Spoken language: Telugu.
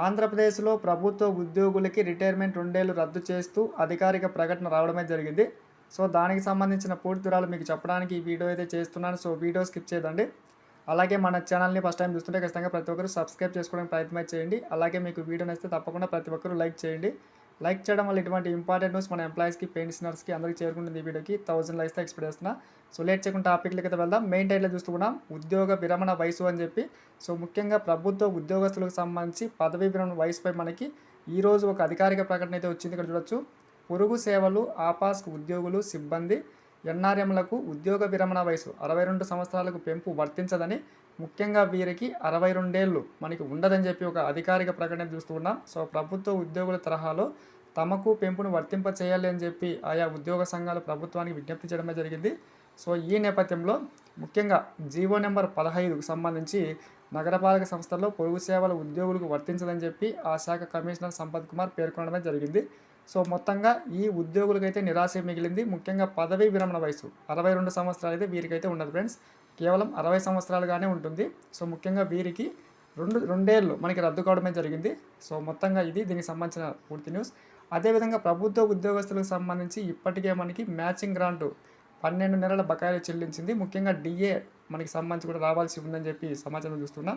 ఆంధ్రప్రదేశ్లో ప్రభుత్వ ఉద్యోగులకి రిటైర్మెంట్ రెండేళ్ళు రద్దు చేస్తూ అధికారిక ప్రకటన రావడమే జరిగింది. సో దానికి సంబంధించిన పూర్తి వివరాలు మీకు చెప్పడానికి ఈ వీడియో అయితే చేస్తున్నాను. సో వీడియో స్కిప్ చేయదండి. అలాగే మన ఛానల్ని ఫస్ట్ టైం చూస్తుంటే ఖచ్చితంగా ప్రతి ఒక్కరు సబ్స్క్రైబ్ చేసుకోవడానికి ప్రయత్నం చేయండి. అలాగే మీకు వీడియో నచ్చితే తప్పకుండా ప్రతి ఒక్కరు లైక్ చేయండి. లైక్ చేయడం వల్ల ఇటువంటి ఇంపార్టెంట్ న్యూస్ మన ఎంప్లాయీస్కి పెన్షనర్స్కి అందరికీ చేరుకుంటుంది ఈ వీడియోకి. థౌసండ్ లైక్స్ ఎక్స్పెక్ట్ చేస్తున్నా. సో లేట్ చేయకుండా టాపిక్లకి అయితే వెళ్దాం. మెయిన్ టైట్లో చూస్తున్నాం ఉద్యోగ విరమణ వయసు అని చెప్పి. సో ముఖ్యంగా ప్రభుత్వ ఉద్యోగస్తులకు సంబంధించి పదవీ విరమణ వయసుపై మనకి ఈరోజు ఒక అధికారిక ప్రకటన అయితే వచ్చింది. ఇక్కడ చూడొచ్చు. పొరుగు సేవలు ఆపాస్ ఉద్యోగులు సిబ్బంది ఎన్ఆర్ఎంలకు ఉద్యోగ విరమణ వయసు అరవై రెండు సంవత్సరాలకు పెంపు వర్తించదని ముఖ్యంగా వీరికి అరవై రెండేళ్ళు మనకి ఉండదని చెప్పి ఒక అధికారిక ప్రకటన చూస్తున్నాం సో ప్రభుత్వ ఉద్యోగుల తరహాలో తమకు పెంపును వర్తింప చేయాలి అని చెప్పి ఆయా ఉద్యోగ సంఘాలు ప్రభుత్వానికి విజ్ఞప్తి చేయడమే జరిగింది. సో ఈ నేపథ్యంలో ముఖ్యంగా జీవో నెంబర్ పదహైదుకు సంబంధించి నగరపాలక సంస్థల్లో పొరుగు సేవల ఉద్యోగులకు వర్తించదని చెప్పి ఆ శాఖ కమిషనర్ సంపత్ కుమార్ పేర్కొనడమే జరిగింది. సో మొత్తంగా ఈ ఉద్యోగులకైతే నిరాశ మిగిలింది. ముఖ్యంగా పదవీ విరమణ వయసు అరవై రెండు సంవత్సరాలు అయితే వీరికైతే ఉండదు ఫ్రెండ్స్. కేవలం అరవై సంవత్సరాలుగానే ఉంటుంది. సో ముఖ్యంగా వీరికి రెండు రెండేళ్ళు మనకి రద్దు కావడమే జరిగింది. సో మొత్తంగా ఇది దీనికి సంబంధించిన పూర్తి న్యూస్. అదేవిధంగా ప్రభుత్వ ఉద్యోగస్తులకు సంబంధించి ఇప్పటికే మనకి మ్యాచింగ్ గ్రాంటు పన్నెండు నెలల బకాయిలు చెల్లించింది. ముఖ్యంగా డిఏ మనకి సంబంధించి కూడా రావాల్సి ఉందని చెప్పి సమాచారం చూస్తున్నాం.